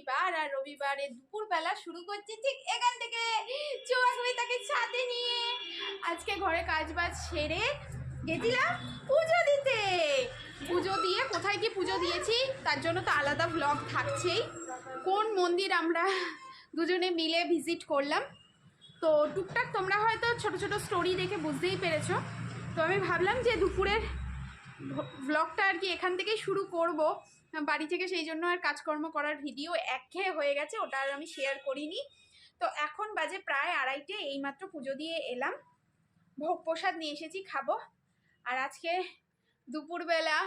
রবিবার, আর রবিবারে দুপুরবেলা শুরু করছি ঠিক এখান থেকে। চোয়াকবি তাকে সাথে নিয়ে। আজকে ঘরে কাজ বাজ সেরে গেছিলাম পুজো দিতে। পুজো দিয়ে কোথায় কি পুজো দিয়েছি, তার জন্য তো আলাদা ব্লগ থাকছেই। কোন মন্দির আমরা দুজনে মিলে ভিজিট করলাম। তো টুকটাক তোমরা হয়তো ছোট ছোট স্টোরি দেখে বুঝতেই পেরেছ। তো আমি ভাবলাম যে দুপুরের ব্লগটা আর কি এখান থেকেই শুরু করব। বাড়ি থেকে সেই জন্য আর কাজকর্ম করার ভিডিও একঘেয়ে হয়ে গেছে, ওটা আর আমি শেয়ার করিনি। তো এখন বাজে প্রায় আড়াইটে, এইমাত্র পুজো দিয়ে এলাম। ভোগ প্রসাদ নিয়ে এসেছি, খাব। আর আজকে দুপুরবেলা,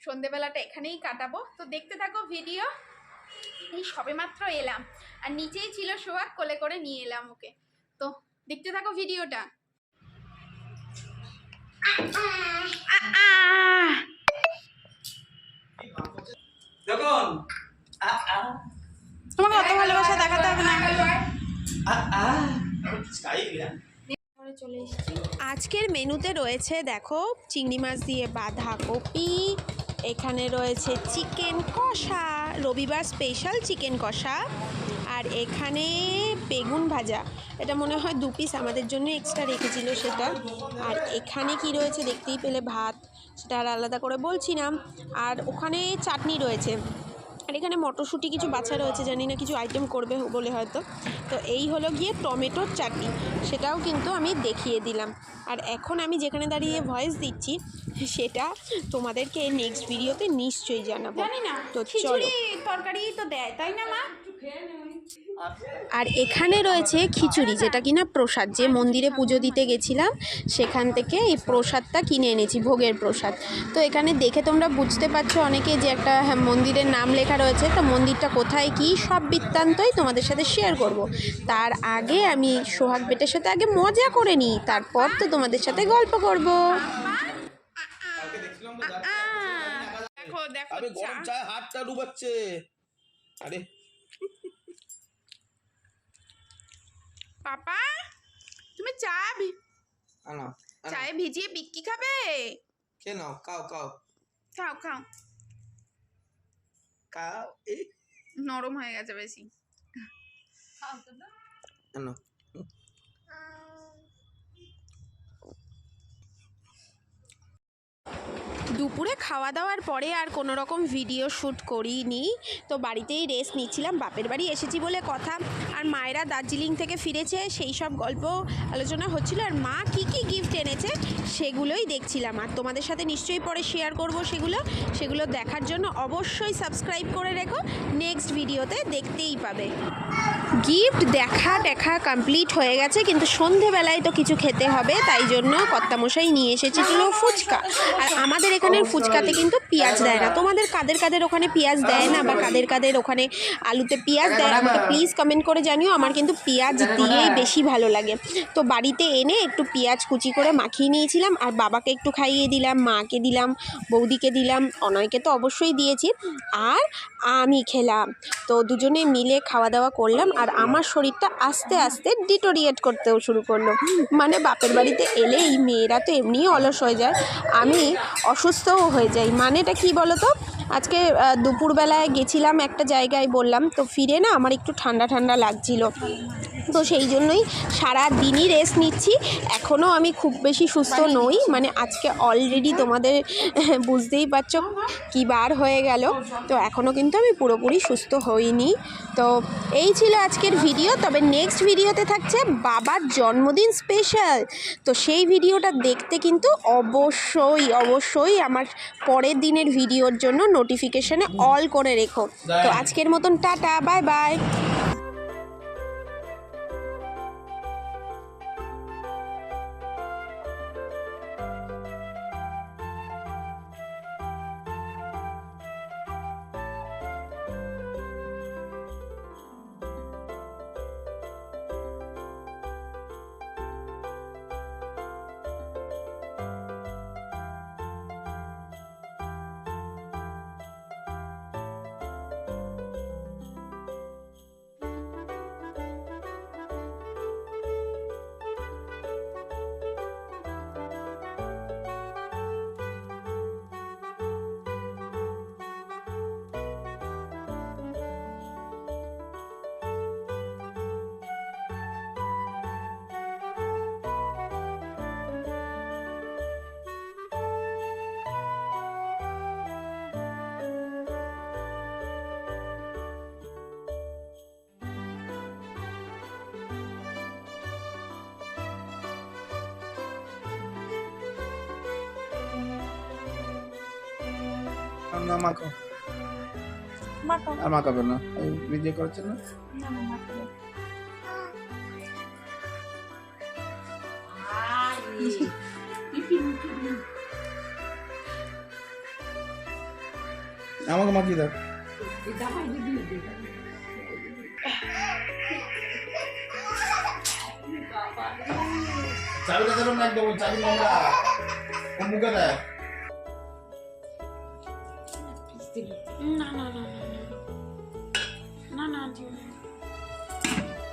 সন্ধেবেলাটা এখানেই কাটাবো। তো দেখতে থাকো ভিডিও এই সবেমাত্র এলাম। আর নিচেই ছিল সোহাগ, কোলে করে নিয়ে এলাম ওকে। তো দেখতে থাকো ভিডিওটা আহ। দেখুন আ আ তোমাকে অত ভালোবাসা দেখাতে হবে না। আ আ চাই না ঘরে চলে এসেছি। আজকের মেনুতে রয়েছে দেখো চিংড়ি মাছ দিয়ে বাঁধাকপি এখানে রয়েছে চিকেন কষা রবিবার স্পেশাল চিকেন কষা। আর এখানে বেগুন ভাজা। এটা মনে হয় দু পিস আমাদের জন্য এক্সট্রা রেখেছিল সেটা। আর এখানে কি রয়েছে দেখতেই পেলে ভাত সেটা আর আলাদা করে বলছি না। আর ওখানে চাটনি রয়েছে। আর এখানে মটরশুঁটি কিছু বাছা রয়েছে জানি না কিছু আইটেম করবে বলে হয়তো। তো এই হলো গিয়ে টমেটোর চাটনি সেটাও কিন্তু আমি দেখিয়ে দিলাম। আর এখন আমি যেখানে দাঁড়িয়ে ভয়েস দিচ্ছি সেটা তোমাদেরকে নেক্সট ভিডিওতে নিশ্চয়ই জানাব। জানি না তো চলো। তরকারি তো দেয় তাই না মা? আর এখানে রয়েছে খিচুড়ি যেটা কিনা প্রসাদ। যে মন্দিরে পুজো দিতে গেছিলাম সেখান থেকে এই প্রসাদটা কিনে এনেছি ভোগের প্রসাদ। তো এখানে দেখে তোমরা বুঝতে পারছ অনেকে যে একটা হ্যাঁ, মন্দিরের নাম লেখা রয়েছে তো মন্দিরটা কোথায় কি সব বৃত্তান্তই তোমাদের সাথে শেয়ার করব। তার আগে আমি সোহাগ বেটের সাথে আগে মজা করে নিই তারপর তো তোমাদের সাথে গল্প করব। দেখো দেখো হাতটা ডুবাচ্ছে। আরে পাপা তুমি চা ভি- আনা। চায়ে ভিজিয়ে বিক্কি খাবে? কেন নাও কাও কাও খাও খাও। কাও এই নরম হয়ে গেছে বেশি। আনো। দুপুরে খাওয়া দাওয়ার পরে আর কোনো রকম ভিডিও শ্যুট করিনি। তো বাড়িতেই রেস্ট নিচ্ছিলাম। বাপের বাড়ি এসেছি বলে কথা। আর মায়েরা দার্জিলিং থেকে ফিরেছে, সেই সব গল্প আলোচনা হচ্ছিল। আর মা কি কি গিফট এনেছে, সেগুলোই দেখছিলাম। আর তোমাদের সাথে নিশ্চয়ই পরে শেয়ার করব সেগুলো। সেগুলো দেখার জন্য অবশ্যই সাবস্ক্রাইব করে রেখো। নেক্সট ভিডিওতে দেখতেই পাবে। গিফট দেখা দেখা কমপ্লিট হয়ে গেছে। কিন্তু সন্ধেবেলায় তো কিছু খেতে হবে, তাই জন্য কর্তামশাই নিয়ে এসেছিল ফুচকা। আর আমাদের এখানের ফুচকাতে কিন্তু পেঁয়াজ দেয় না। তোমাদের কাদের কাদের ওখানে পেঁয়াজ দেয় না বা কাদের কাদের ওখানে আলুতে পেঁয়াজ দেয় আমাকে প্লিজ কমেন্ট করে জানিও। আমার কিন্তু পেঁয়াজ দিয়েই বেশি ভালো লাগে। তো বাড়িতে এনে একটু পেঁয়াজ কুচি করে মাখিয়ে নিয়েছিলাম আর বাবাকে একটু খাইয়ে দিলাম, মাকে দিলাম, বৌদিকে দিলাম, অনয়কে তো অবশ্যই দিয়েছি। আর আমি খেলাম। তো দুজনে মিলে খাওয়া দাওয়া করলাম আর আমার শরীরটা আস্তে আস্তে ডিটোরিয়েট করতেও শুরু করল। মানে বাপের বাড়িতে এলেই মেয়েরা তো এমনিই অলস হয়ে যায়। আমি অসুস্থও হয়ে যাই মানেটা কি বলো তো আজকে দুপুরবেলায় গেছিলাম একটা জায়গায় বললাম, তো ফিরে না আমার একটু ঠান্ডা ঠান্ডা লাগছিল। তো সেই জন্যই সারা দিনই রেস্ট নিচ্ছি। এখনও আমি খুব বেশি সুস্থ নই মানে আজকে অলরেডি তোমাদের, বুঝতেই পারছ কি বার হয়ে গেল। তো এখনও কিন্তু আমি পুরোপুরি সুস্থ হইনি। তো এই ছিল আজকের ভিডিও তবে নেক্সট ভিডিওতে থাকছে বাবার জন্মদিন স্পেশাল তো সেই ভিডিওটা দেখতে কিন্তু অবশ্যই অবশ্যই আমার পরের দিনের ভিডিওর জন্য নোটিফিকেশানে অল করে রেখো। তো আজকের মতন টাটা বাই বাই না মাখো। আর মাখাবে না। এই নিজে করছে না আমাকে মাখিয়ে দাও। চাবিটা দেবেন না একদম ওই চাবি নোংরা মুখে দেয়। sticky. No, no, no, no, no. No, no, dude.